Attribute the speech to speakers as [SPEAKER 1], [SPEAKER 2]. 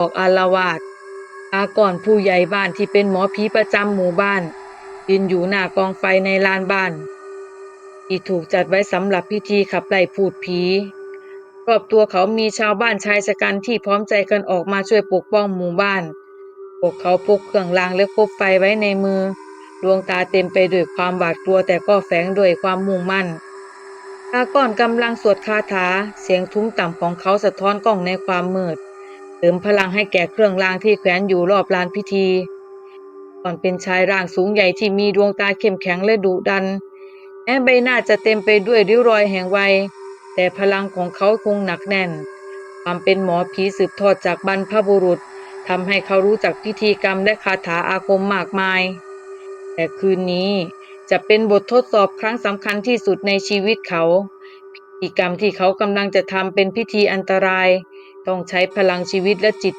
[SPEAKER 1] ออกอารวาสอาก่อนผู้ใหญ่บ้านที่เป็นหมอผีประจำหมู่บ้านยืนอยู่หน้ากองไฟในลานบ้าน ที่ถูกจัดไว้สำหรับพิธีขับไล่พูดผีรอบตัวเขามีชาวบ้านชายชะกันที่พร้อมใจกันออกมาช่วยปกป้องหมู่บ้าน พวกเขาพกเครื่องรางและคบไฟไว้ในมือ ดวงตาเต็มไปด้วยความหวาดกลัวแต่ก็แฝงด้วยความมุ่งมั่นตาก้อนกำลังสวดคาถา เสียงทุ้มต่ำของเขาสะท้อนกล้องในความมืด เติมพลังให้แก่เครื่องรางที่แขวนอยู่รอบลานพิธีก่อนเป็นชายร่างสูงใหญ่ที่มีดวงตาเข้มแข็งและดุดันแม้ใบหน้าจะเต็มไปด้วยริ้วรอยแห่งวัย แต่พลังของเขาคงหนักแน่น ความเป็นหมอผีสืบทอดจากบรรพบุรุษทำให้เขารู้จักพิธีกรรมและคาถาอาคมมากมาย แต่คืนนี้จะเป็นบททดสอบครั้งสำคัญที่สุดในชีวิตเขา พิธีกรรมที่เขากำลังจะทำเป็นพิธีอันตราย ต้องใช้พลังชีวิตและจิต